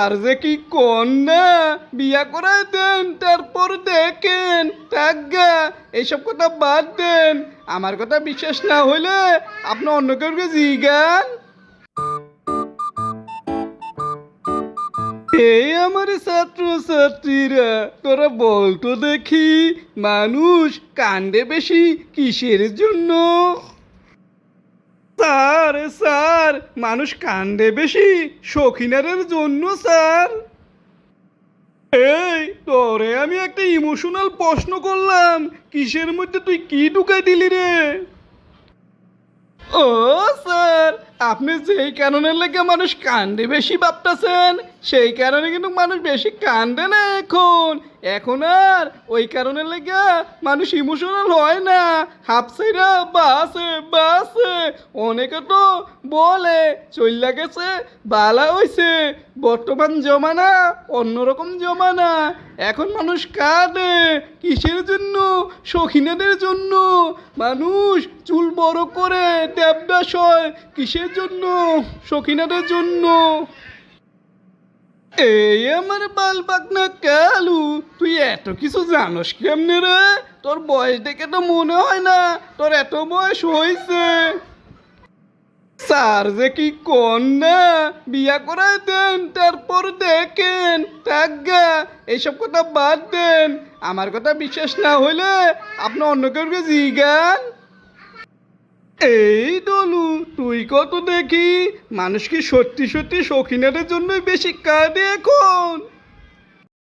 Sir যে কি কন্যা? বিয়া করায় দেন, তারপর দেখেন। টাকা এইসব কথা বাদ দেন। আমার কথা বিশ্বাস না হইলে আপনি অন্য কাউকে জিগান। এই আমার ছাত্র ছাত্রীরা তোরা বলতো দেখি, মানুষ কান্দে বেশি কিসের জন্য? স্যার স্যার, মানুষ কাণ্ডে বেশি, সখিনারের জন্য, স্যার। এই, তোরে আমি একটা ইমোশনাল প্রশ্ন করলাম, কিসের মধ্যে তুই কি ঢুকাই দিলি রে? ও? আপনি যেই কারণের লেগে মানুষ কান্দে বেশি ভাবতেছেন, সেই কারণে কিন্তু মানুষ বেশি কান্দে না এখন। এখন আর ওই কারণের লেগে মানুষ ইমোশনাল হয় না। হাফসাইরা বাসে বাসে। অনেকে তো বলে, চইলা গেছে, বালা হইছে। বর্তমান জমানা অন্যরকম জমানা। এখন মানুষ কাঁদে, কিসের জন্য? শখিনাদের জন্য। মানুষ চুল বড় করে দেবদাস হয় কিসের জন্য? শখিনাদের জন্য। এই আমার বাল পাকনা কালু, তুই এত কিছু জানোস কেমনে রে? তোর বয়স দেখে তো মনে হয় না, তোর এত বয়স হয়েছে স্যার যে কি কন না? বিয়া করায় দেন, তারপর দেখেন। টাকা এইসব কথা বাদ দেন। আমার কথা বিশ্বাস না হইলে আপনি অন্য কাউকে জিগান। এই দলু, তুই কত দেখি? মানুষ কি সত্যি সত্যি শৌখিনাদের জন্যই বেশি কাঁদে এখন?